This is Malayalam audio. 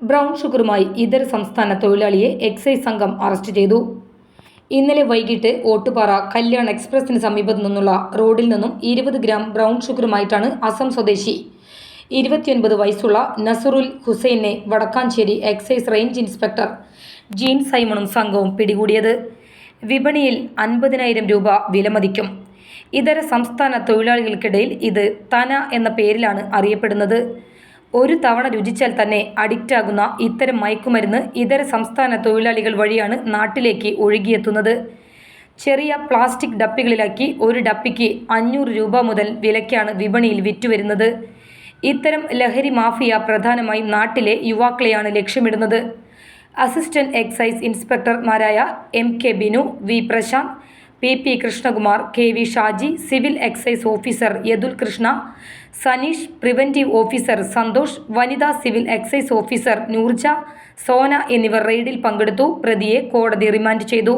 ബ്രൗൺ ഷുഗറുമായി ഇതര സംസ്ഥാന തൊഴിലാളിയെ എക്സൈസ് സംഘം അറസ്റ്റ് ചെയ്തു. ഇന്നലെ വൈകിട്ട് ഓട്ടുപാറ കല്യാൺ എക്സ്പ്രസിന് സമീപത്തു നിന്നുള്ള റോഡിൽ നിന്നും ഇരുപത് ഗ്രാം ബ്രൗൺ ഷുഗറുമായിട്ടാണ് അസം സ്വദേശി. ഇരുപത്തിയൊൻപത് വയസ്സുള്ള Nasarul ഹുസൈനെ Vadakkanchery excise range inspector Jean സൈമണും സംഘവും പിടികൂടിയത്. വിപണിയിൽ അൻപതിനായിരം രൂപ വിലമതിക്കും. ഇതര സംസ്ഥാന തൊഴിലാളികൾക്കിടയിൽ ഇത് തന എന്ന പേരിലാണ് അറിയപ്പെടുന്നത്. ഒരു തവണ രുചിച്ചാൽ തന്നെ അഡിക്റ്റാകുന്ന ഇത്തരം മയക്കുമരുന്ന് ഇതര സംസ്ഥാന തൊഴിലാളികൾ വഴിയാണ് നാട്ടിലേക്ക് ഒഴുകിയെത്തുന്നത്. ചെറിയ പ്ലാസ്റ്റിക് ഡപ്പികളിലാക്കി ഒരു ഡപ്പിക്ക് അഞ്ഞൂറ് രൂപ മുതൽ വിലയ്ക്കാണ് വിപണിയിൽ വിറ്റുവരുന്നത്. ഇത്തരം ലഹരി മാഫിയ പ്രധാനമായും നാട്ടിലെ യുവാക്കളെയാണ് ലക്ഷ്യമിടുന്നത്. Assistant excise ഇൻസ്പെക്ടർമാരായ M K Binu V Prashanth P P Krishnakumar K V Shaji civil excise officer Yadul Krishna Saneesh preventive officer Santhosh വനിതാ civil excise officer Noorja Sona എന്നിവർ റെയ്ഡിൽ പങ്കെടുത്തു. പ്രതിയെ കോടതി റിമാൻഡ് ചെയ്തു.